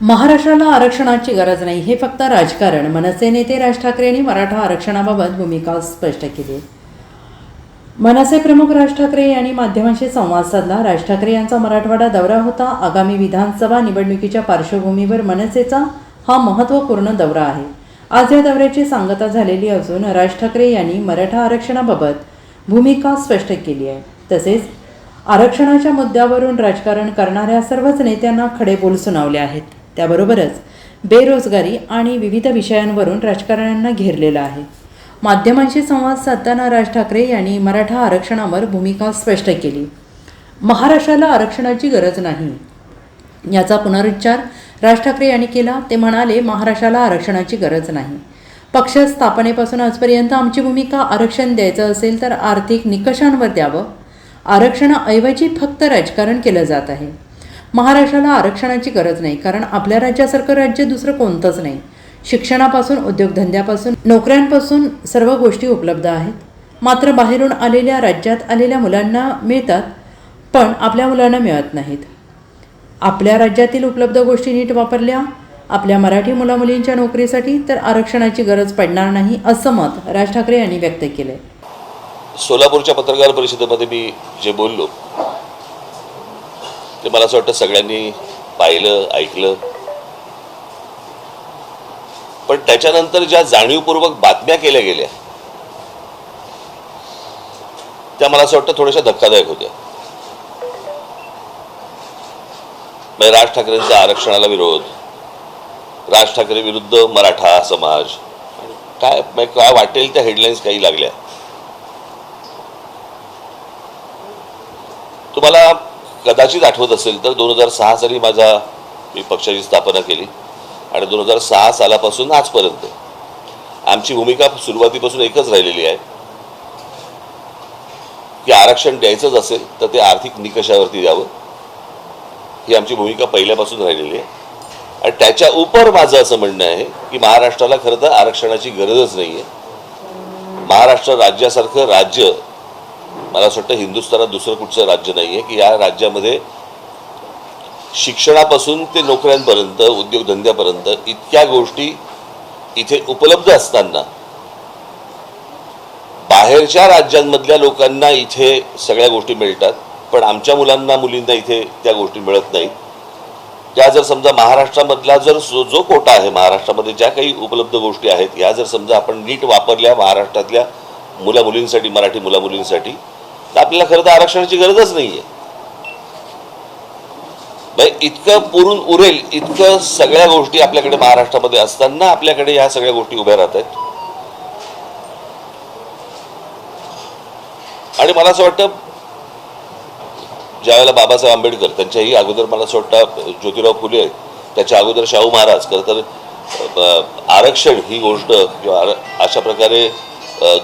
महाराष्ट्राला आरक्षणाची गरज नाही हे फक्त राजकारण. मनसे नेते राज ठाकरे यांनी मराठा आरक्षणाबाबत भूमिका स्पष्ट केली. मनसे प्रमुख राज ठाकरे यांनी माध्यमांशी संवाद साधला. राज ठाकरे यांचा मराठवाडा दौरा होता. आगामी विधानसभा निवडणुकीच्या पार्श्वभूमीवर मनसेचा हा महत्त्वपूर्ण दौरा आहे. आज या दौऱ्याची सांगता झालेली असून राज ठाकरे यांनी मराठा आरक्षणाबाबत भूमिका स्पष्ट केली आहे. तसेच आरक्षणाच्या मुद्द्यावरून राजकारण करणाऱ्या सर्वच नेत्यांना खडे बोल सुनावले आहेत. त्याबरोबरच बेरोजगारी आणि विविध विषयांवरून राजकारण्यांना घेरलेलं आहे. माध्यमांशी संवाद साधताना राज ठाकरे यांनी मराठा आरक्षणावर भूमिका स्पष्ट केली. महाराष्ट्राला आरक्षणाची गरज नाही. याचा पुनरुच्चार राज ठाकरे यांनी केला. ते म्हणाले महाराष्ट्राला आरक्षणाची गरज नाही. पक्ष स्थापनेपासून आजपर्यंत आमची भूमिका आरक्षण द्यायचं असेल तर आर्थिक निकषांवर द्यावं. आरक्षणाऐवजी फक्त राजकारण केलं जात आहे. महाराष्ट्राला आरक्षणाची गरज नाही कारण आपल्या राज्यासारखं राज्य दुसरं कोणतंच नाही. शिक्षणापासून उद्योगधंद्यापासून नोकऱ्यांपासून सर्व गोष्टी उपलब्ध आहेत. मात्र बाहेरून आलेल्या राज्यात आलेल्या मुलांना मिळतात पण आपल्या मुलांना मिळत नाहीत. आपल्या राज्यातील उपलब्ध गोष्टी नीट वापरल्या आपल्या मराठी मुलामुलींच्या नोकरीसाठी तर आरक्षणाची गरज पडणार नाही असं मत राज ठाकरे यांनी व्यक्त केलं सोलापूरच्या पत्रकार परिषदेमध्ये मी जे बोललो ते मला असं वाटतं सगळ्यांनी पाहिलं ऐकलं. पण त्याच्यानंतर ज्या जाणीवपूर्वक बातम्या केल्या गेल्या त्या मला असं वाटतं थोड्याशा धक्कादायक होत्या. म्हणजे राज ठाकरेंचा आरक्षणाला विरोध राज ठाकरे विरुद्ध मराठा समाज काय म्हणजे काय वाटेल त्या हेडलाईन्स काही लागल्या. तुम्हाला कदाचित आठवत असेल तर दोन हजार सहा साली माझा मी पक्षाची स्थापना केली आणि दोन हजार सहा सालापासून आजपर्यंत आमची भूमिका सुरुवातीपासून एकच राहिलेली आहे. की आरक्षण द्यायचंच असेल तर ते आर्थिक निकषावरती द्यावं ही आमची भूमिका पहिल्यापासून राहिलेली आहे. आणि त्याच्या उपर माझं असं म्हणणं आहे की महाराष्ट्राला खरं तर आरक्षणाची गरजच नाही आहे महाराष्ट्र राज्यासारखं राज्य मला असं वाटतं हिंदुस्थानात दुसरं कुठचं राज्य नाही आहे की या राज्यामध्ये शिक्षणापासून ते नोकऱ्यांपर्यंत उद्योगधंद्यापर्यंत इतक्या गोष्टी इथे उपलब्ध असताना बाहेरच्या राज्यांमधल्या लोकांना इथे सगळ्या गोष्टी मिळतात पण आमच्या मुलांना मुलींना इथे त्या गोष्टी मिळत नाहीत. त्या जर समजा महाराष्ट्रामधला जर जो जो कोटा आहे महाराष्ट्रामध्ये ज्या काही उपलब्ध गोष्टी आहेत या जर समजा आपण नीट वापरल्या महाराष्ट्रातल्या मुला मुलींसाठी मराठी मुला मुलींसाठी तर आपल्याला खरं तर आरक्षणाची गरजच नाही आहे इतकं पुरून उरेल इतकं सगळ्या गोष्टी आपल्याकडे महाराष्ट्रामध्ये असताना आपल्याकडे ह्या सगळ्या गोष्टी उभ्या राहत आहेत. आणि मला असं वाटतं ज्यावेळेला बाबासाहेब आंबेडकर त्यांच्याही अगोदर मला असं वाटतं ज्योतिराव फुले त्याच्या अगोदर शाहू महाराज खरं तर आरक्षण ही गोष्ट किंवा अशा प्रकारे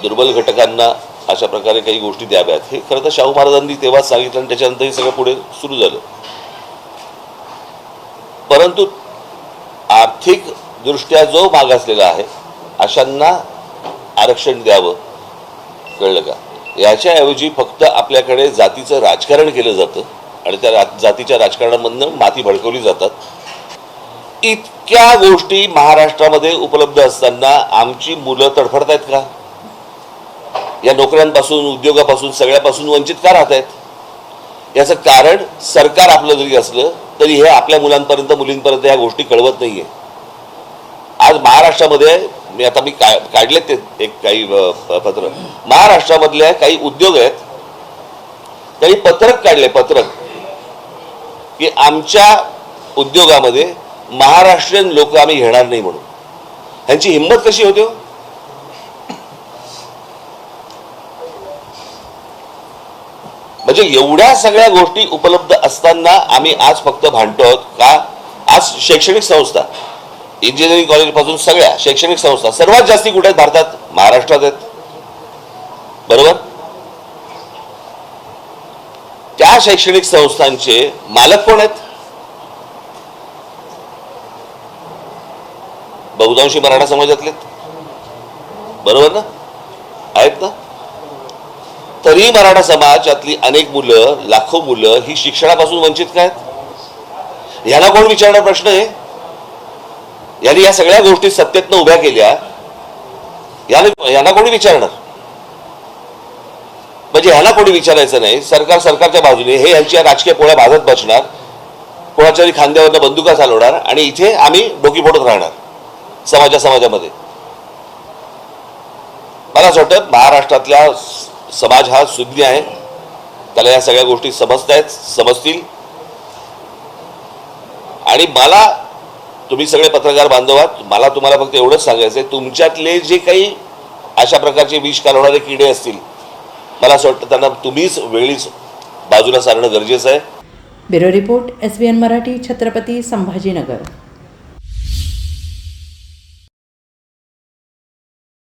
दुर्बल घटकांना अशा प्रकारे काही गोष्टी द्याव्यात. हे खरं तर शाहू महाराजांनी तेव्हाच सांगितलं आणि त्याच्यानंतर हे सगळं पुढे सुरू झालं. परंतु आर्थिक दृष्ट्या जो मागासलेला आहे अशांना आरक्षण द्यावं कळलं का? याच्याऐवजी फक्त आपल्याकडे जातीचं राजकारण केलं जातं आणि त्या जातीच्या राजकारणामधनं माती भडकवली जातात. इतक्या गोष्टी महाराष्ट्रामध्ये उपलब्ध असताना आमची मुलं तडफडतायत का? या नोकऱ्यांपासून उद्योगापासून सगळ्यापासून वंचित का राहत आहेत? याचं कारण सरकार आपलं जरी असलं तरी हे आपल्या मुलांपर्यंत मुलींपर्यंत या गोष्टी कळवत नाहीये. आज महाराष्ट्रामध्ये मी आता मी का काढले ते एक काही पत्र. महाराष्ट्रामधल्या काही उद्योग आहेत त्यांनी पत्रक काढले पत्रक की आमच्या उद्योगामध्ये महाराष्ट्रीयन लोक आम्ही घेणार नाही म्हणून. ह्यांची हिंमत कशी होते हो? म्हणजे एवढ्या सगळ्या गोष्टी उपलब्ध असताना आम्ही आज फक्त भांडतो आहोत का? आज शैक्षणिक संस्था इंजिनिअरिंग कॉलेजपासून सगळ्या शैक्षणिक संस्था सर्वात जास्ती कुठे आहेत? भारतात महाराष्ट्रात आहेत. बरोबर? त्या शैक्षणिक संस्थांचे मालक कोण आहेत? बहुतांशी मराठा समाजातले बरोबर ना? आहेत ना? तरी मराठा समाजातली अनेक मुलं लाखो मुलं ही शिक्षणापासून वंचित काय? ह्याला कोण विचारणार प्रश्न आहे? यांनी या सगळ्या गोष्टी सत्तेतनं उभ्या केल्या. याला यांना कोणी विचारणार? म्हणजे ह्याला कोणी विचारायचं नाही. सरकार सरकारच्या बाजूने हे यांच्या राजकीय पोळ्या भाजत बसणार. कोणाच्या तरी खांद्यावरनं बंदुका चालवणार आणि इथे आम्ही डोकी फोडत राहणार. समाजा समाजामध्ये. मला असं वाटतं महाराष्ट्रातल्या समाज हा सुज्ञ आहे. त्याला या सगळ्या गोष्टी समजतायत समजतील. आणि मला तुम्ही सगळे पत्रकार बांधव आहात मला तुम्हाला फक्त एवढंच सांगायचं आहे तुमच्यातले जे काही अशा प्रकारचे विष कालवणारे किडे असतील मला असं वाटतं त्यांना तुम्हीच वेळीच बाजूला सारणं गरजेचं आहे. Bureau report S B N Marathi Chhatrapati Sambhajinagar.